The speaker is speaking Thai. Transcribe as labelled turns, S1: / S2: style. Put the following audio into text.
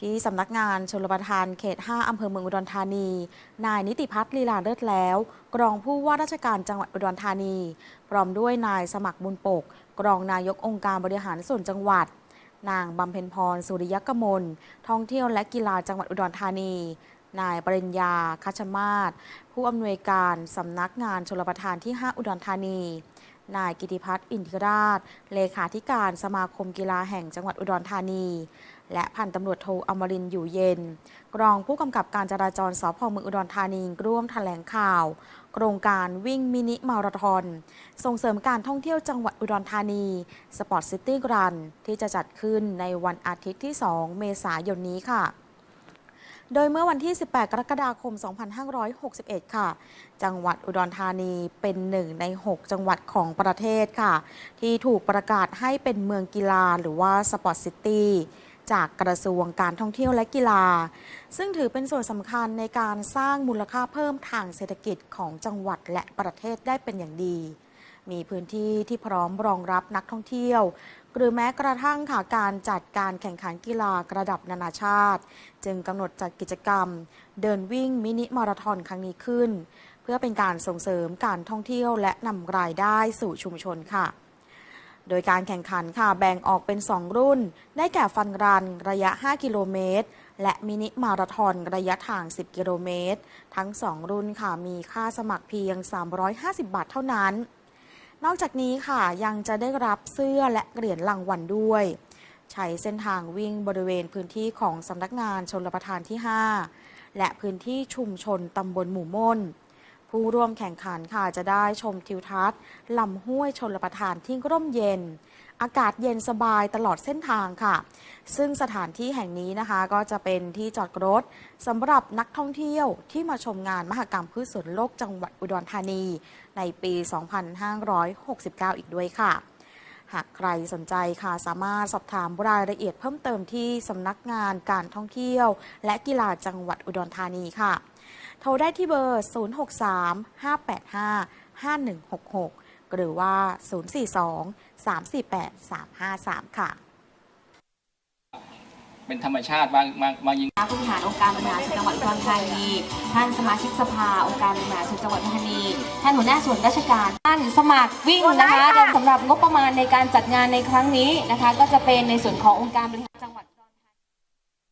S1: ที่สำนักงานชลประทานเขต 5 อำเภอเมืองอุดรธานี นายนิติพัฒน์ลีลาเลิศแล้ว กรองผู้ว่าราชการจังหวัดอุดรธานี พร้อมด้วยนายสมัครบุญปก กรองนายกองค์การบริหารส่วนจังหวัด นางบำเพ็ญพร สุริยกมล ท่องเที่ยวและกีฬาจังหวัดอุดรธานี นายปริญญาคัชมาศ ผู้อำนวยการสำนักงานชลประทานที่ 5 อุดรธานี นายกิติพัฒน์อินทิราช เลขาธิการสมาคมกีฬาแห่งจังหวัดอุดรธานี และพันตำรวจโทอมรินอยู่เย็นกรองผู้กำกับการจราจรสพเมืองอุดรธานีร่วมแถลงข่าว โครงการวิ่งมินิมาราธอน ส่งเสริมการท่องเที่ยวจังหวัดอุดรธานีสปอร์ตซิตี้รันที่จะจัดขึ้นในวันอาทิตย์ที่ 2 เมษายนนี้ค่ะ โดยเมื่อวันที่ 18 กรกฎาคม 2561 ค่ะ จังหวัดอุดรธานีเป็นหนึ่งใน 6 จังหวัดของประเทศค่ะ ที่ถูกประกาศให้เป็นเมืองกีฬาหรือว่าสปอร์ตซิตี้จากกระทรวงการท่องเที่ยวและกีฬา ซึ่งถือเป็นส่วนสำคัญในการสร้างมูลค่าเพิ่มทางเศรษฐกิจของจังหวัดและประเทศได้เป็นอย่างดี มีพื้นที่ที่พร้อมรองรับนักท่องเที่ยว หรือแม้กระทั่งค่ะการจัดการแข่งขันกีฬาระดับนานาชาติ จึงกำหนดจัดกิจกรรม เดินวิ่งมินิมาราธอนครั้งนี้ขึ้น เพื่อเป็นการส่งเสริมการท่องเที่ยวและนำรายได้สู่ชุมชนค่ะ โดยการแข่งขันค่ะแบ่งออกเป็น 2 รุ่น ได้แก่ฟันรันระยะ 5 กิโลเมตร และมินิมาราธอนระยะทาง 10 กิโลเมตร ทั้ง 2 รุ่นค่ะมีค่าสมัครเพียง 350 บาทเท่านั้น นอกจากนี้ค่ะยังจะได้รับเสื้อและเหรียญรางวัลด้วย ใช้เส้นทางวิ่งบริเวณพื้นที่ของสำนักงานชนประทานที่ 5 และพื้นที่ชุมชนตำบลหมู่ม่น ผู้ร่วมแข่งขันค่ะจะได้ชมทิวทัศน์ลำห้วยชนประทานที่ร่มเย็น อากาศเย็นสบายตลอดเส้นทางค่ะ ซึ่งสถานที่แห่งนี้นะคะ ก็จะเป็นที่จอดรถสำหรับนักท่องเที่ยวที่มาชมงานมหกรรมพืชสวนโลกจังหวัดอุดรธานี ในปี 2569 อีกด้วยค่ะหากใครสนใจค่ะสามารถสอบถามรายละเอียดเพิ่มเติมที่สำนักงานการท่องเที่ยว และกีฬาจังหวัดอุดรธานีค่ะ โทรได้ที่เบอร์ 063-585-5166 หรือว่า 042-348-353 ค่ะ
S2: เป็นธรรมชาติมากมากมากยิ่ง
S3: ผู้บริหารองค์การบริหารส่วนจังหวัดอุดรธานี ท่านสมาชิกสภาองค์การบริหารส่วนจังหวัดอุดรธานี ท่านหัวหน้าส่วนราชการ ท่านสมัครวิ่งนะคะสำหรับงบประมาณในการจัดงานในครั้งนี้นะคะ ก็จะเป็นในส่วนขององค์การบริหารจังหวัด